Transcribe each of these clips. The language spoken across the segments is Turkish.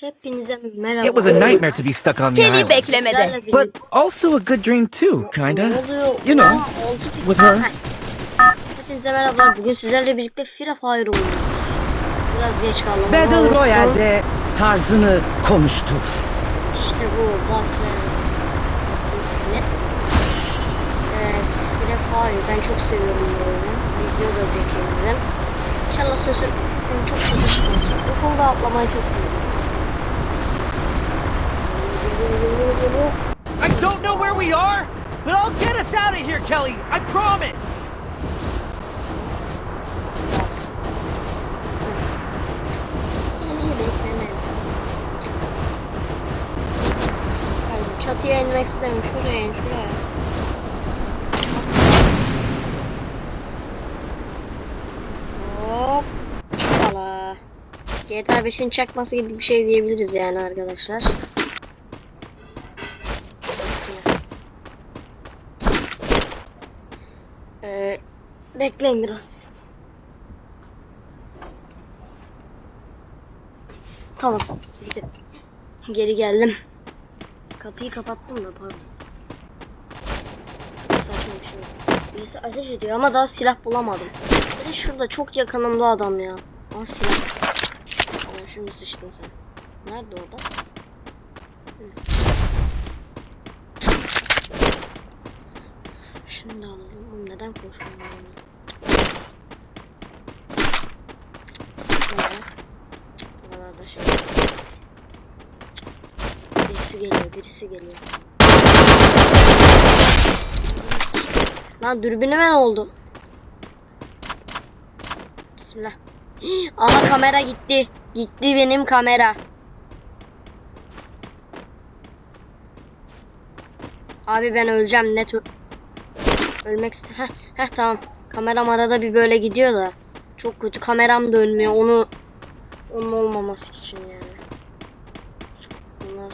Hepinize merhaba. It was a nightmare to be stuck on the Kenny island. beklemede. But also a good dream too, kinda. You know, with her. Hepinize merhaba. Bugün sizlerle birlikte Free Fire oynuyoruz. Biraz geç kaldım. Battle olsun. Royale'de tarzını konuştur. İşte bu Battle. Ne? Evet, Free Fire. Ben çok seviyorum bu oyunu. Video da çekildim. İnşallah sözü sesini çok çok. Bu konuda atlamayı çok seviyorum. I don't know where we are, but I'll get us out of here, Kelly. I promise. Çatıya inmek istemiyorum. Şuraya in, şuraya. Hop. Valla. GTA 5'in çakması gibi bir şey diyebiliriz yani arkadaşlar. Bekleyin biraz. Tamam. Geri, geldim. Kapıyı kapattım da pardon. Saçma bir şey. Birisi ateş ediyor ama daha silah bulamadım. Bir de şurada çok yakınımda adam ya. Aa silah. Tamam şimdi sıçtın sen. Nerede o adam? Şunu da alalım. Neden koşmuyor? Şöyle. Buralarda şey. Birisi geliyor, birisi geliyor. Lan dürbünüme ne oldu? Bismillah. Aha kamera gitti. Gitti benim kamera. Abi ben öleceğim net ölmek iste. Heh, heh tamam. Kameram arada bir böyle gidiyor da. Çok kötü kameram da ölmüyor. Onu onun olmaması için yani.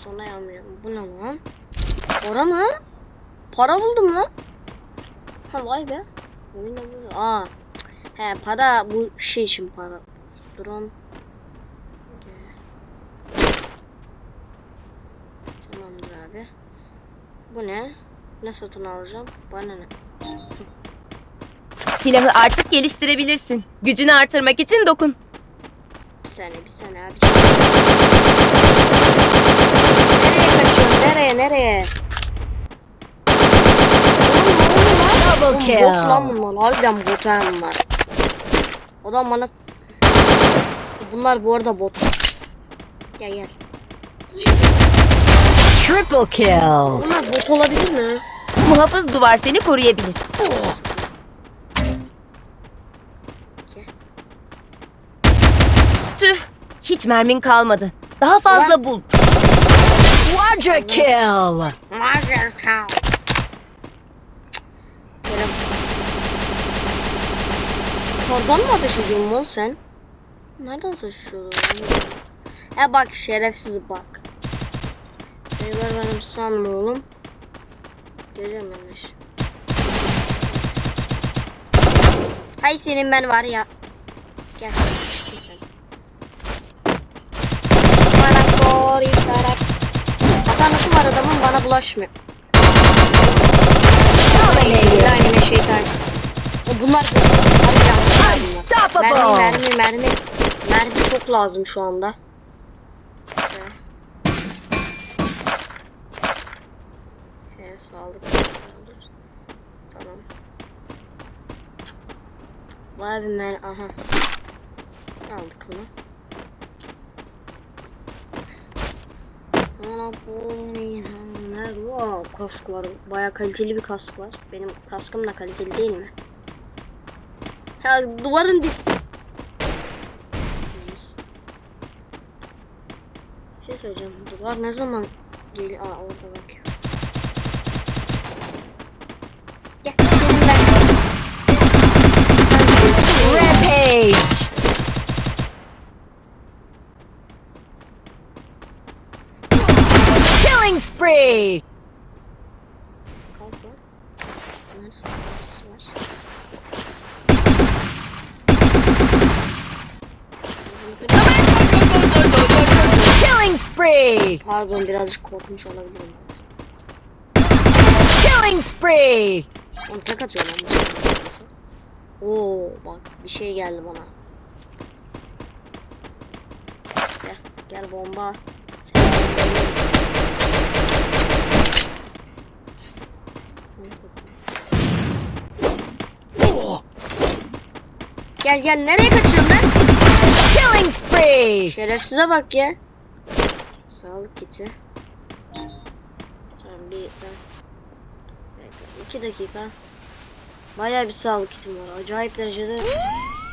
Sonra yanmıyor. Bu ne lan? Para mı? Para buldum lan. Ha vay be. Aa. He para bu şey için para. Drone. Tamamdır abi. Bu ne? Ne satın alacağım? Bana ne? Silahı artık geliştirebilirsin. Gücünü artırmak için dokun. Bir saniye bir saniye abi. Nereye? Nereye? Double kill. Bot lan bunlar. Harbiden bot ha bunlar. Adam bana... Bunlar bu arada bot. Gel gel. Triple kill. Bunlar bot olabilir mi? Muhafız duvar seni koruyabilir. Tüh. Hiç mermin kalmadı. Daha fazla bul. Quadra kill. Cow. Böyle... Oradan mı ateş ediyorsun sen? Nereden ateş ediyordun? He bak şerefsiz bak. Seni benim sanma oğlum. Yanlış. Hay senin ben var ya. Gel sıçtın sen. Bana itarak. Hatanası var adamın bana bulaşmıyor. Bismillahirrahmanirrahim. O bunlar Mermi mermi mermi. Mermi çok lazım şu anda. He sağlık. Olur. Tamam. Vay bir mer aha. Aldık bunu. Ana bu ne? Nerede? Wow, kask var. Baya kaliteli bir kask var. Benim kaskım da kaliteli değil mi? Ya duvarın dip. Bir şey söyleyeceğim. Duvar ne zaman geliyor? Aa orada bak. Gel. Benim ben. Sen Rampage. Killing spree. kalk lan. Bunların satılması var. Killing spree! Pardon birazcık korkmuş olabilirim. Killing spree! Onu tek atıyor lan. Oo bak bir şey geldi bana. Gel, gel bomba. Seni Gel gel nereye kaçıyorsun lan? Killing spree! Şerefsize bak ya. Sağlık kiti. Tamam bir. Bekle, iki dakika. Bayağı bir sağlık kitim var. Acayip derecede.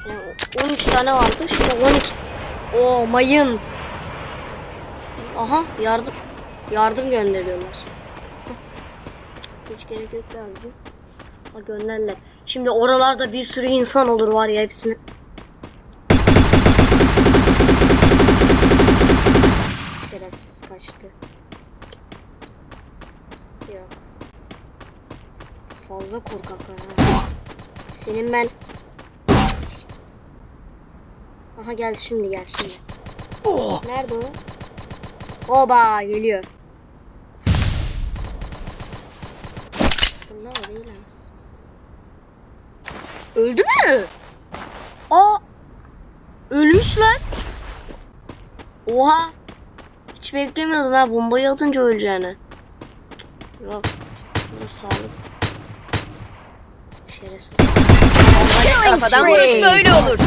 Yani 13 tane vardı. Şimdi 12. Oo mayın. Aha yardım. Yardım gönderiyorlar. Hiç gerek yok abicim. Ha gönderler. Şimdi oralarda bir sürü insan olur var ya hepsini. Şerefsiz kaçtı. Yok. Fazla korkaklar ha. Senin ben... Aha geldi şimdi gel şimdi. Nerede o? Oba geliyor. Bunlar o değil az. Öldü mü? Aa! Ölmüş lan. Oha! Hiç beklemiyordum ha bombayı atınca öleceğini. Cık, Yok. Sağlık. Şerefsiz. Killing Kafadan vuruş böyle olur.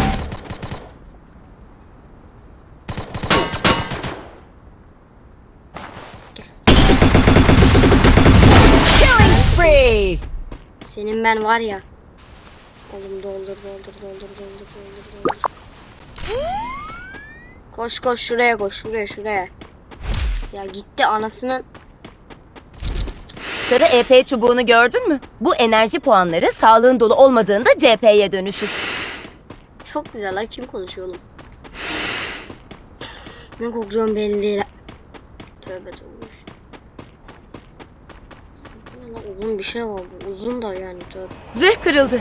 Killing spree! Senin ben var ya. Oğlum doldur doldur doldur doldur doldur doldur. Koş koş şuraya koş şuraya şuraya. Ya gitti anasının. Sarı EP çubuğunu gördün mü? Bu enerji puanları sağlığın dolu olmadığında CP'ye dönüşür. Çok güzel lan kim konuşuyor oğlum? Ne kokluyorum belli değil. Tövbe tövbe. Lan? Uzun bir şey var bu. Uzun da yani tövbe. Zırh kırıldı.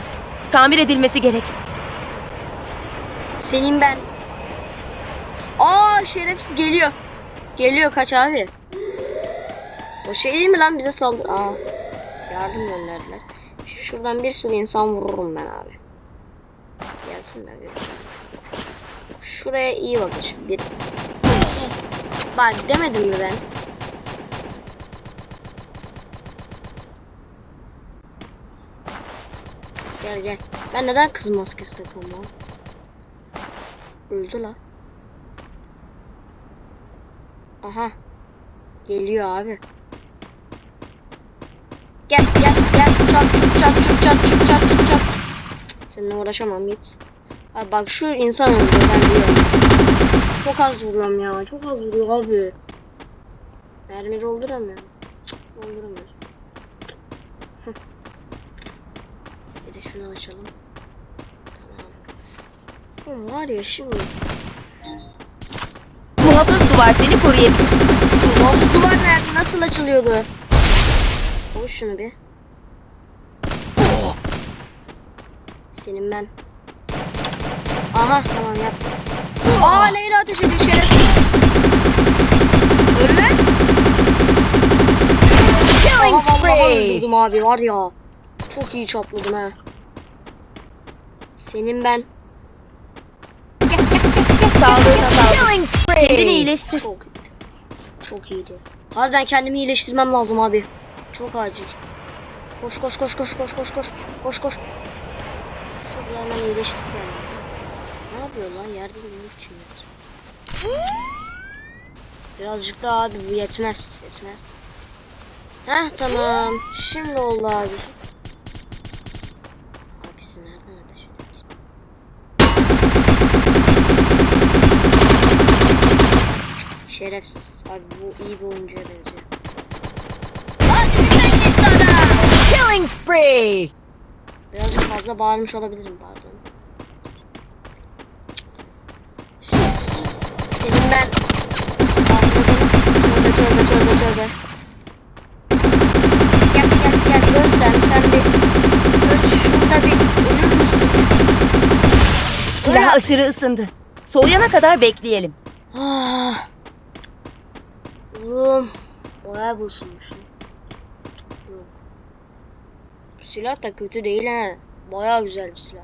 Tamir edilmesi gerek. Senin ben. Aa şerefsiz geliyor. Geliyor kaç abi. O şey değil mi lan bize saldır. Aa. Yardım gönderdiler. Şuradan bir sürü insan vururum ben abi. Gelsinler bir. Şuraya iyi bakın şimdi. Bak demedim mi ben? Gel gel. Ben neden kız maskesi takıyorum lan? Öldü la. Aha. Geliyor abi. Gel gel gel. Çat çut çat çut çat çut çat çut çat. Seninle uğraşamam git. Abi bak şu insan öldü ben diyorum. Çok az vuruyorum ya. Çok az vuruyor abi. Mermi dolduramıyorum. Dolduramıyorum. Şunu açalım. Tamam. Oğlum var ya şimdi. Muhafız duvar seni koruyabilir. Of duvar nerede? Nasıl açılıyordu? Koy şunu bir. Senin ben. Aha tamam yaptım. Aa neyle ateş ediyor şerefsiz. Lan. Killing spree! öldürdüm abi var ya. Çok iyi çapladım ha. Senin ben. Sağlığına sağlık. Kendini iyileştir. Çok çok iyiydi. Harbiden kendimi iyileştirmem lazım abi. Çok acil. Koş koş koş koş koş koş koş koş koş. Şurada hemen iyileştik yani. Ne yapıyor lan yerde benim için. Birazcık daha abi bu yetmez yetmez. Heh tamam. Şimdi oldu abi. Abisi nereden ateş ediyor? Şerefsiz. Abi bu iyi bir oyuncuya benziyor. Killing spree! Birazcık fazla bağırmış olabilirim pardon. Senin ben... Tövbe tövbe tövbe tövbe. Gel gel gel göz sen sen bir... Göz şurada bir ölür müsün? Silah aşırı ısındı. Soğuyana kadar bekleyelim. Ah. Oğlum. Bayağı basılmış. Yok. Silah da kötü değil ha. Bayağı güzel bir silah.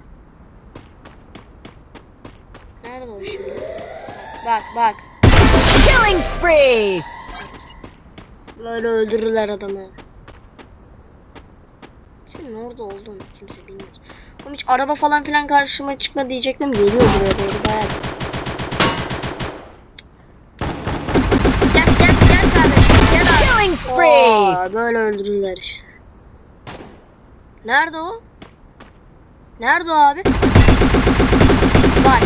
Nerede o şimdi? Bak bak. Killing spree! Böyle öldürürler adamı. Senin orada olduğunu kimse bilmiyor. Oğlum hiç araba falan filan karşıma çıkma diyecektim. Geliyor buraya doğru bayağı. Böyle öldürürler işte. Nerede o? Nerede o abi? Bak.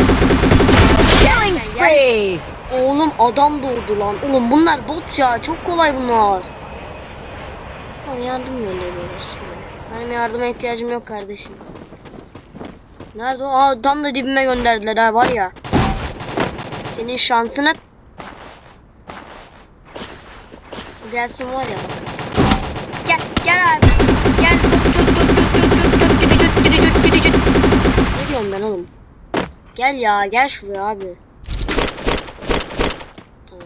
Killing spree! Oğlum adam doğdu lan. Oğlum bunlar bot ya. Çok kolay bunlar. Bana yardım gönderiyorlar şimdi. Benim yardıma ihtiyacım yok kardeşim. Nerede o? Aa tam da dibime gönderdiler ha var ya. Senin şansına gelsin var ya. Gel gel abi. Gel. Ne diyorum ben oğlum? Gel ya gel şuraya abi. Tamam.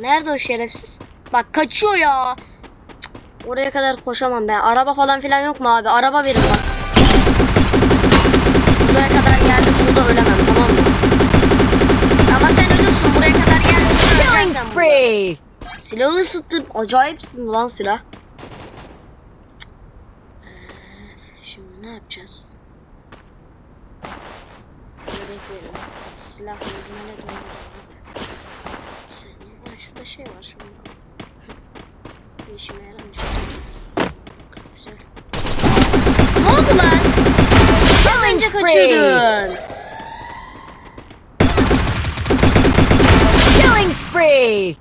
Nerede o şerefsiz? Bak kaçıyor ya. Cık, Oraya kadar koşamam ben. Araba falan filan yok mu abi? Araba verin bak. Buraya kadar geldim burada ölemem tamam mı? Ama sen ölürsün buraya kadar geldin. Killing spree! Silahı ısıttın. Acayipsin lan silah. Ee, Şimdi ne yapacağız? Yedek verin. Silah yerine döndürelim. Bir saniye. Ha, şurada şey var. Şurada. Bir işime yaramayacak. Güzel. Ne oldu lan? Killing Önce spree! kaçırdın. Killing spree!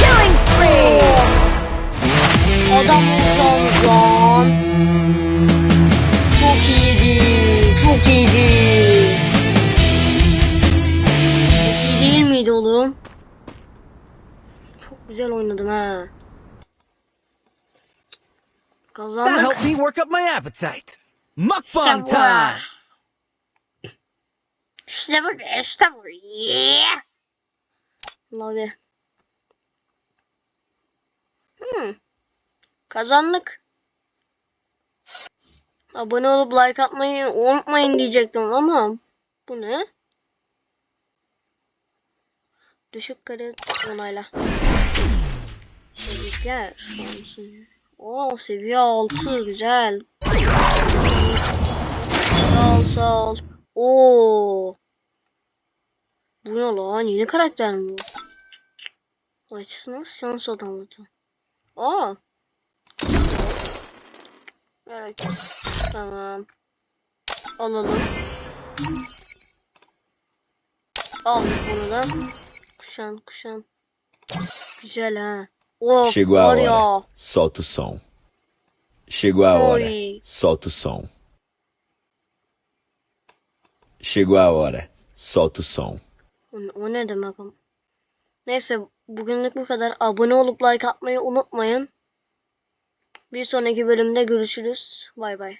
Killing spree! Adam vuracağım lan. Güzel oynadım ha. That Kazandık. helped me work up my appetite. Mukbang İşte time! İşte bu. İşte bu. Yeah. Abi. Hmm. Kazandık. Abone olup like atmayı unutmayın diyecektim ama bu ne? Düşük kare onayla. Tebrikler. Oo seviye 6 güzel. Sağ ol sağ ol. Oo. Bu ne lan? Yeni karakter mi bu? Açsınız şans adamı. Aa. Evet. Tamam. Alalım. Aldık bunu da. Kuşan kuşan. Güzel ha. Oh, Chegou a hora. ya. Solta o som. Chegou a hora. Solta o som. Chegou a hora. Solta o som. O, ne demek? Neyse bugünlük bu kadar. Abone olup like atmayı unutmayın. Bir sonraki bölümde görüşürüz. Bay bay.